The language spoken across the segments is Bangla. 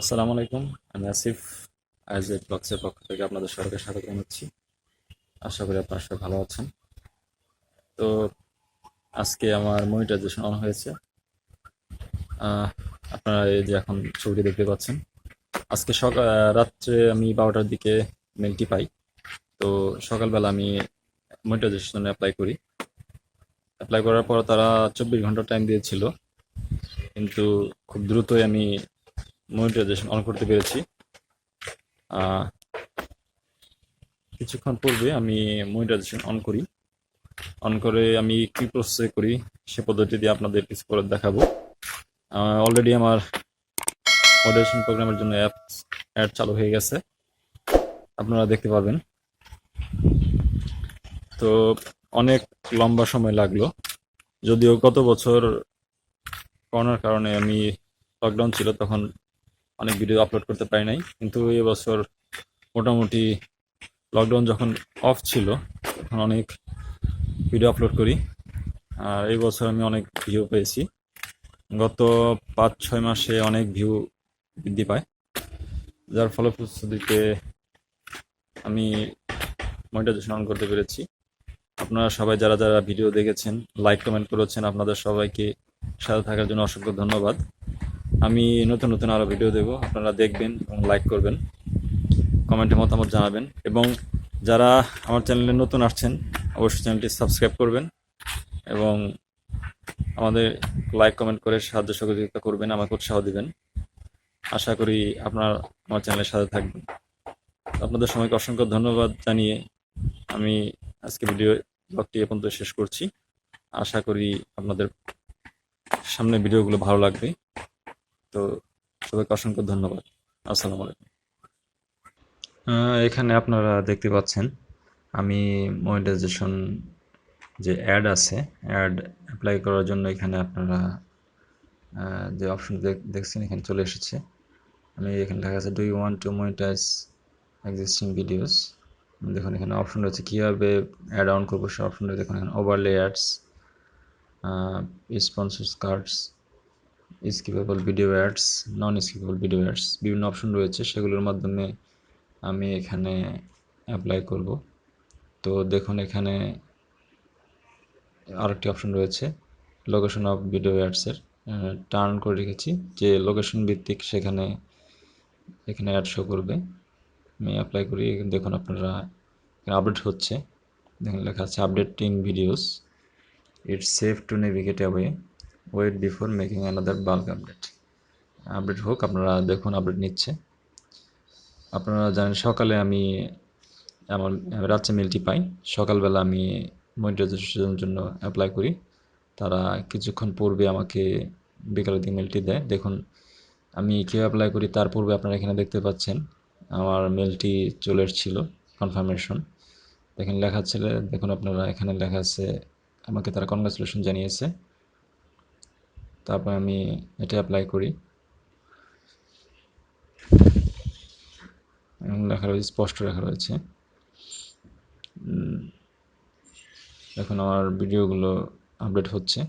আসসালামু আলাইকুম, আমি আসিফ আইজ এ ব্লগসের পক্ষ থেকে আপনাদের সবাইকে স্বাগত জানাচ্ছি। আশা করি আপনারা সবাই ভালো আছেন। তো আজকে আমার মনিটাইজেশন অন হয়েছে। আপনারা এই যে এখন ছবিটি দেখতে পাচ্ছেন। আজকে সকাল রাত্রে আমি বারোটার দিকে মেলটি পাই। তো সকালবেলা আমি মনিটাইজেশন অ্যাপ্লাই করি। অ্যাপ্লাই করার পর তারা চব্বিশ ঘণ্টা টাইম দিয়েছিল। কিন্তু খুব দ্রুতই আমি মনিটাইজেশন অন করতে পেরেছি। কিছুক্ষণ পূর্বে আমি মনিটাইজেশন অন করি। অন করে আমি কি প্রসেসে করি সে পদ্ধতি দিয়ে আপনাদের কিছু করে দেখাবো। অলরেডি আমার মনিটাইজেশন প্রোগ্রামের জন্য অ্যাপ অ্যাড চালু হয়ে গেছে। আপনারা দেখতে পাবেন। তো অনেক লম্বা সময় লাগল। যদিও গত বছর করোনার কারণে আমি লকডাউন ছিল, তখন অনেক ভিডিও আপলোড করতে পারি নাই। কিন্তু এবছর মোটামুটি লকডাউন যখন অফ ছিল, তখন অনেক ভিডিও আপলোড করি। আর এই বছর আমি অনেক ভিউ পেয়েছি। গত পাঁচ, ছয় মাসে অনেক ভিউ বৃদ্ধি পায়। যার ফলশ্রুতিতে আমি মনিটাইজেশন অন করতে পেরেছি। আপনারা সবাই যারা যারা ভিডিও দেখেছেন লাইক কমেন্ট করেছেন, আপনাদের সবাইকে সাথে থাকার জন্য অসংখ্য ধন্যবাদ। আমি নতুন নতুন আরও ভিডিও দেব, আপনারা দেখবেন এবং লাইক করবেন কমেন্টে মতামত জানাবেন এবং যারা আমার চ্যানেলে নতুন আসছেন, অবশ্যই চ্যানেলটি সাবস্ক্রাইব করবেন এবং আমাদের লাইক কমেন্ট করে সাহায্য সহযোগিতা করবেন, আমাকে উৎসাহ দিবেন। আশা করি আপনার আমার চ্যানেলের সাথে থাকবেন। আপনাদের সময়কে অসংখ্য ধন্যবাদ জানিয়ে আমি আজকে ভিডিও ব্লগটি এ পর্যন্ত শেষ করছি। আশা করি আপনাদের সামনে ভিডিওগুলো ভালো লাগবে। তো সবাইকে অসংখ্য ধন্যবাদ। আসসালামু আলাইকুম। এখানে আপনারা দেখতে পাচ্ছেন, আমি মনিটাইজেশন যে অ্যাড আছে অ্যাড অ্যাপ্লাই করার জন্য এখানে আপনারা যে অপশন দেখছেন, এখানে চলে এসেছে। আমি এখানে লেখা আছে do you want to monetize existing videos দেখুন, এখানে অপশন রয়েছে কীভাবে অ্যাড অন করব সে অপশন রয়েছে দেখুন, এখানে overlay ads sponsors cards skippable video ads non skippable video ads বিভিন্ন অপশন রয়েছে, সেগুলোর মাধ্যমে আমি এখানে অ্যাপ্লাই করব। তো দেখুন, এখানে আরেকটি অপশন রয়েছে লোকেশন অফ ভিডিও অ্যাডসের টার্ন করে রেখেছি, যে লোকেশন ভিত্তিক সেখানে, এখানে অ্যাড শো করবে। আমি অ্যাপ্লাই করি, দেখুন আপনারা আপডেট হচ্ছে। দেখুন লেখা আছে updating videos it's safe to navigate away wait before making another bulk update update হোক, আপনারা দেখুন আপডেট নিচ্ছে। আপনারা জানেন, সকালে আমি আমার রাত্রে মেলটি পাই। সকালবেলা আমি মনিটাইজেশনের জন্য অ্যাপ্লাই করি। তারা কিছুক্ষণ পূর্বে আমাকে বিকালের দিকে মেলটি দেয়। দেখুন, আমি কীভাবে অ্যাপ্লাই করি, তার পূর্বে আপনারা এখানে দেখতে পাচ্ছেন। আমার মেলটি চলে এসেছিল কনফার্মেশন দেখেন, লেখা ছিল, দেখুন আপনারা, এখানে লেখা আছে, আমাকে তারা কনগ্রাচুলেশন জানিয়েছে। তারপর আমি এটা অ্যাপ্লাই করি। লেখা রয়েছে, স্পষ্ট লেখা রয়েছে। এখন আমার ভিডিওগুলো আপডেট হচ্ছে।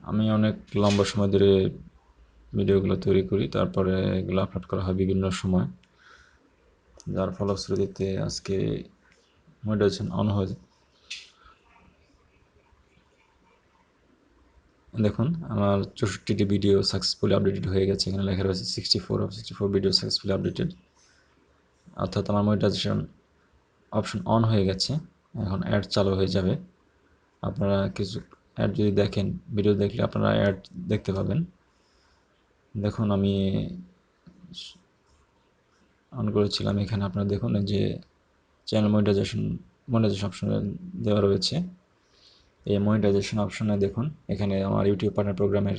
আমি অনেক লম্বা সময় ধরে ভিডিওগুলো তৈরি করি, তারপরে এগুলো আপলোড করা হয় বিভিন্ন সময়। যার ফলশ্রুতিতে আজকে মনিটাইজেশন অন হয়ে যায় দেখুন, আমার চৌষট্টিটি ভিডিও সাকসেসফুলি আপডেটেড হয়ে গেছে। এখানে লেখা রয়েছে sixty four of sixty four video successfully updated অর্থাৎ আমার মনিটাইজেশন অপশন অন হয়ে গেছে। এখন অ্যাড চালু হয়ে যাবে। আপনারা কিছু অ্যাড যদি দেখেন ভিডিও দেখলে আপনারা অ্যাড দেখতে পাবেন। দেখুন, আমি অন করেছিলাম। এখানে আপনারা দেখুন যে চ্যানেল মনিটাইজেশন মনিটাইজেশন অপশনে দেওয়া রয়েছে। এই মনিটাইজেশন অপশনে দেখুন, এখানে আমার ইউটিউব পার্টনার প্রোগ্রামের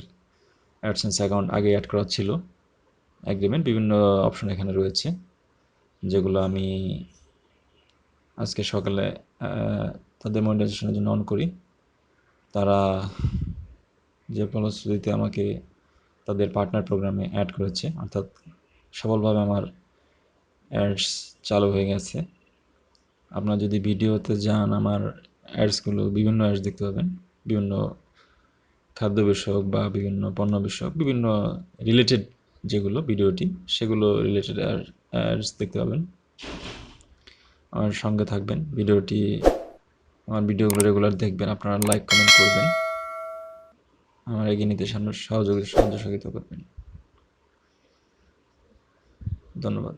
অ্যাডসেন্স অ্যাকাউন্ট আগে অ্যাড করা ছিল। অ্যাগ্রিমেন্ট বিভিন্ন অপশন এখানে রয়েছে, যেগুলো আমি আজকে সকালে তাদের মনিটাইজেশনের জন্য অন করি। তারা যে ফলশ্রুতিতে আমাকে তাদের পার্টনার প্রোগ্রামে অ্যাড করেছে। অর্থাৎ সফলভাবে আমার অ্যাডস চালু হয়ে গেছে। আপনারা যদি ভিডিওতে যান, আমার অ্যাডসগুলো বিভিন্ন অ্যাডস দেখতে পাবেন। বিভিন্ন খাদ্য বিষয়ক বা বিভিন্ন পণ্য বিষয়ক, বিভিন্ন রিলেটেড যেগুলো ভিডিওটি, সেগুলো রিলেটেড অ্যাডস দেখতে পাবেন। আমার সঙ্গে থাকবেন। ভিডিওটি, আমার ভিডিওগুলো রেগুলার দেখবেন। আপনারা লাইক কমেন্ট করবেন। আমার এগিয়ে নিতে সহযোগিতা সহযোগিতা করবেন। ধন্যবাদ।